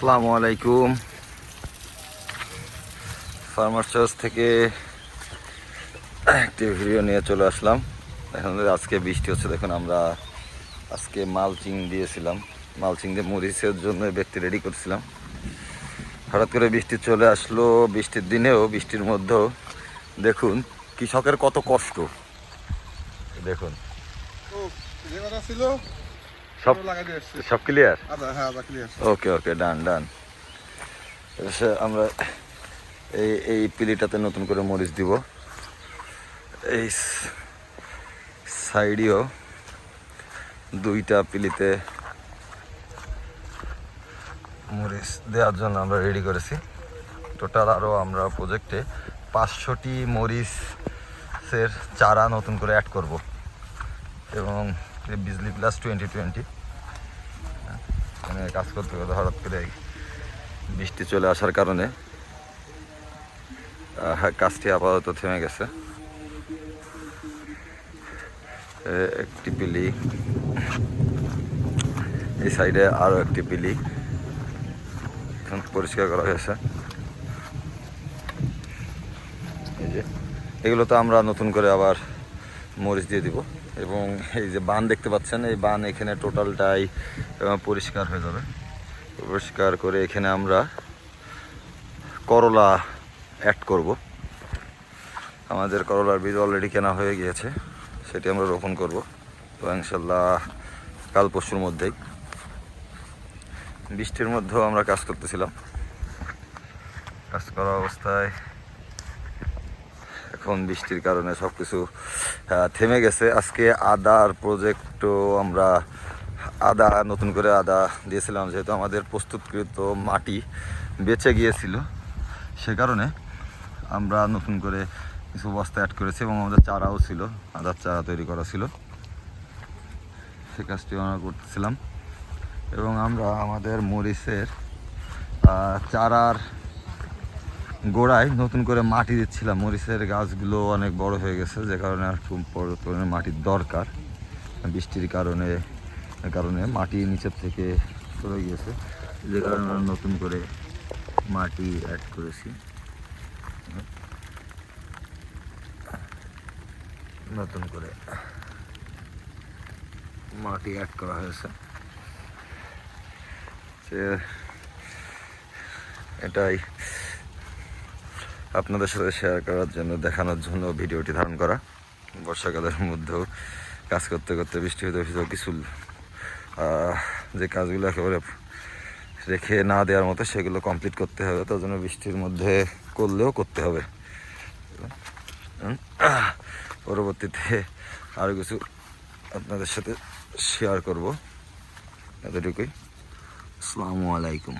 আসসালামু আলাইকুম। Farmer choice থেকে একটি ভিডিও নিয়ে চলে আসলাম। এখন আজকে বৃষ্টি হচ্ছে, দেখুন আমরা আজকে মালচিং দিয়েছিলাম। মালচিং দিয়ে মরিচের জন্য ব্যক্তি রেডি করছিলাম। হঠাৎ করে বৃষ্টি চলে আসলো, বৃষ্টির দিনেও, বৃষ্টির মধ্যেও। দেখুন, কৃষকের কত কষ্ট। দেখুন। সব সব ক্লিয়ার ওকে ওকে ডান ডান আমরা এই এই পিলিটাতে নতুন করে মরিচ দিব। এই সাইডেও দুইটা পিলিতে মরিচ দেওয়ার জন্য আমরা রেডি করেছি। টোটাল আরও আমরা প্রজেক্টে পাঁচশোটি মরিচের চারা নতুন করে অ্যাড করব। এবং বিজলি প্লাস টোয়েন্টি টোয়েন্টি মানে কাজ করতে করতে হঠাৎ করে বৃষ্টি চলে আসার কারণে কাজটি আপাতত থেমে গেছে। একটি পিলি এই সাইডে আরও একটি পিলি এখন পরিষ্কার করা হয়েছে। এই যে, এগুলো তো আমরা নতুন করে আবার মরিচ দিয়ে দিব। এবং এই যে বান দেখতে পাচ্ছেন, এই বান এখানে টোটালটাই পরিষ্কার হয়ে যাবে। পরিষ্কার করে এখানে আমরা করলা অ্যাড করব। আমাদের করলার বীজ অলরেডি কেনা হয়ে গিয়েছে, সেটি আমরা রোপণ করব। তো ইনশাল্লাহ কাল পরশুর মধ্যেই। বৃষ্টির মধ্যেও আমরা কাজ করতেছিলাম। কাজ করা অবস্থায় এখন বৃষ্টির কারণে সব কিছু থেমে গেছে। আজকে আদার প্রজেক্টও আমরা আদা, নতুন করে আদা দিয়েছিলাম, যেহেতু আমাদের প্রস্তুতকৃত মাটি বেঁচে গিয়েছিল। সে কারণে আমরা নতুন করে কিছু বস্তা অ্যাড করেছি এবং আমাদের চারাও ছিল, আদার চারা তৈরি করা ছিল। সে কাজটি আমরা করতেছিলাম। এবং আমরা আমাদের মরিচের চারার গোড়ায় নতুন করে মাটি দিচ্ছিলাম। মরিচের গাছগুলো অনেক বড় হয়ে গেছে, যে কারণে আর পরিমাণে মাটির দরকার। বৃষ্টির কারণে কারণে মাটি নিচের থেকে চলে গিয়েছে, যে কারণে নতুন করে মাটি অ্যাড করেছি। নতুন করে মাটি অ্যাড করা হয়েছে। এটাই। আপনাদের সাথে শেয়ার করার জন্য, দেখানোর জন্য ভিডিওটি ধারণ করা। বর্ষাকালের মধ্যেও কাজ করতে করতে বৃষ্টি হতে হতে কিছু যে কাজগুলো একেবারে রেখে না দেওয়ার মতো সেগুলো কমপ্লিট করতে হবে। তার জন্য বৃষ্টির মধ্যে করলেও করতে হবে। পরবর্তীতে আরও কিছু আপনাদের সাথে শেয়ার করব। এতটুকুই। আসসালামু আলাইকুম।